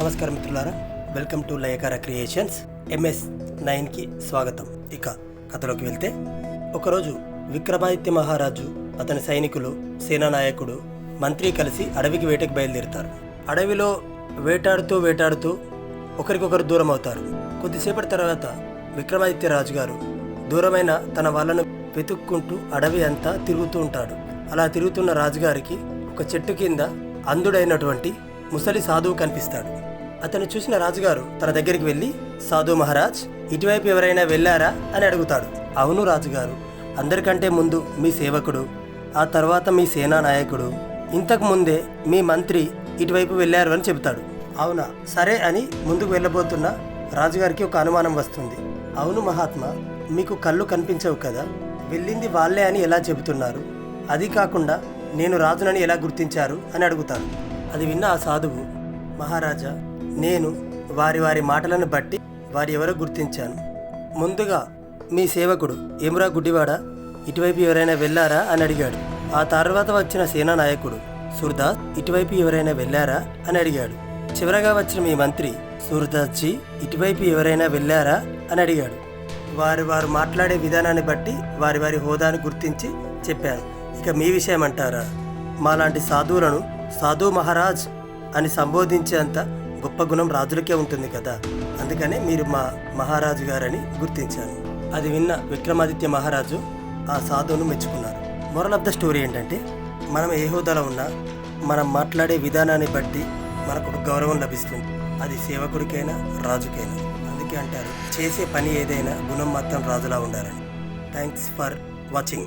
నమస్కారం మిత్రులారా. Welcome to Layakara creations. MS నైన్కి స్వాగతం. ఇక కథలోకి వెళ్తే ఒకరోజు విక్రమాదిత్య మహారాజు అతని సైనికులు సేనానాయకుడు మంత్రి కలిసి అడవికి వేటకు బయలుదేరుతారు. అడవిలో వేటాడుతూ వేటాడుతూ ఒకరికొకరు దూరం అవుతారు కొద్దిసేపటి తర్వాత విక్రమాదిత్య రాజు గారు దూరమైన తన వాళ్ళను వెతుక్కుంటూ అడవి అంతా తిరుగుతూ ఉంటాడు. అలా తిరుగుతున్న రాజుగారికి ఒక చెట్టు కింద అందుడైనటువంటి ముసలి సాధువు కనిపిస్తాడు. అతను చూసిన రాజుగారు తన దగ్గరికి వెళ్ళి సాధు మహారాజ్ ఇటువైపు ఎవరైనా వెళ్ళారా? అని అడుగుతాడు. అవును రాజుగారు అందరికంటే ముందు మీ సేవకుడు ఆ తర్వాత మీ సేనా నాయకుడు ఇంతకు ముందే మీ మంత్రి ఇటువైపు వెళ్ళారు అని చెబుతాడు. అవునా? సరే అని ముందుకు వెళ్ళబోతున్న రాజుగారికి ఒక అనుమానం వస్తుంది. అవును మహాత్మా మీకు కళ్ళు కనిపించవు కదా? వెళ్ళింది వాళ్ళే అని ఎలా చెబుతున్నారు? అది కాకుండా నేను రాజునని ఎలా గుర్తించారు? అని అడుగుతాను అది విన్న ఆ సాధువు మహారాజా నేను వారి వారి మాటలను బట్టి వారి ఎవరో గుర్తించాను. ముందుగా మీ సేవకుడు ఏమురా గుడ్డివాడ ఇటువైపు ఎవరైనా వెళ్ళారా? అని అడిగాడు. ఆ తర్వాత వచ్చిన సేనా నాయకుడు సూర్దాస్ ఇటువైపు ఎవరైనా వెళ్ళారా? అని అడిగాడు. చివరగా వచ్చిన మీ మంత్రి సూర్దాస్ జీ ఇటువైపు ఎవరైనా వెళ్ళారా? అని అడిగాడు. వారు వారు మాట్లాడే విధానాన్ని బట్టి వారి వారి హోదాను గుర్తించి చెప్పాను. ఇక మీ విషయం అంటారా మాలాంటి సాధువులను సాధు మహారాజ్ అని సంబోధించేంత గొప్ప గుణం రాజులకే ఉంటుంది కదా. అందుకనే మీరు మా మహారాజు గారని గుర్తించాను. అది విన్న విక్రమాదిత్య మహారాజు ఆ సాధువును మెచ్చుకున్నారు. మొరల్ ఆఫ్ ద స్టోరీ ఏంటంటే మనం ఏ హోదాలో ఉన్నా మనం మాట్లాడే విధానాన్ని బట్టి మనకు ఒక గౌరవం లభిస్తుంది. అది సేవకుడికైనా రాజుకైనా. అందుకే అంటారు చేసే పని ఏదైనా గుణం మాత్రం రాజులా ఉండాలని. Thanks for watching.